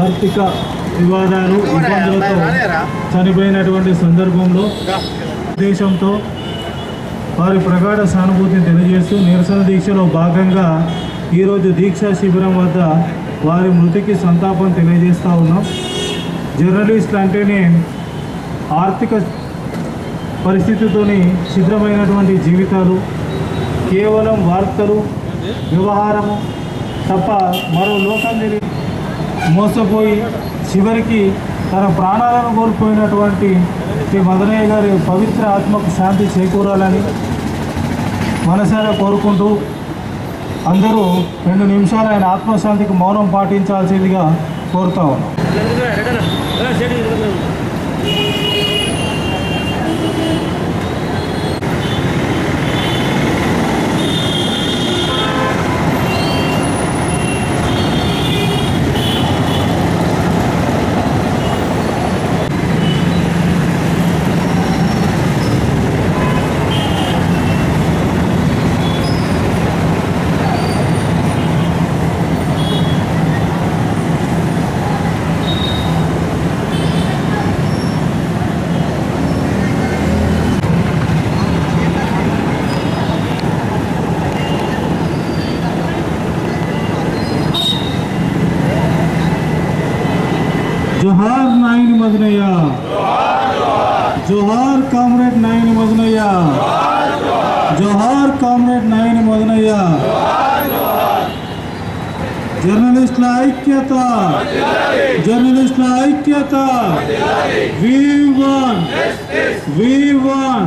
ఆర్థిక వివాదాలు ఇబ్బందులతో చనిపోయినటువంటి సందర్భంలో దేశంతో వారి ప్రగాఢ సానుభూతిని తెలియజేస్తూ నిరసన దీక్షలో భాగంగా ఈరోజు దీక్షా శిబిరం వద్ద వారి మృతికి సంతాపం తెలియజేస్తూ ఉన్నాం. జర్నలిస్ట్ అంటేనే ఆర్థిక పరిస్థితితోని సిద్ధమైనటువంటి జీవితాలు కేవలం వార్తలు వ్యవహారము తప్ప మరో లోకం తెలియదు మోసపోయి చివరికి తన ప్రాణాలను కోల్పోయినటువంటి శ్రీ మదనయ్య గారి పవిత్ర ఆత్మకు శాంతి చేకూరాలని మనసారా కోరుకుంటూ అందరూ రెండు నిమిషాలు ఆయన ఆత్మశాంతికి మౌనం పాటించాల్సిందిగా కోరుతా ఉన్నాం. జోహార్ నాయని మదనయ్య జోహార్ కామ్రేడ్ నాయని మదనయ్య జోహార్ కామ్రేడ్ నాయని మదనయ్య జర్నలిస్టుల ఐక్యత జర్నలిస్టుల ఐక్యత వి వన్ వి వన్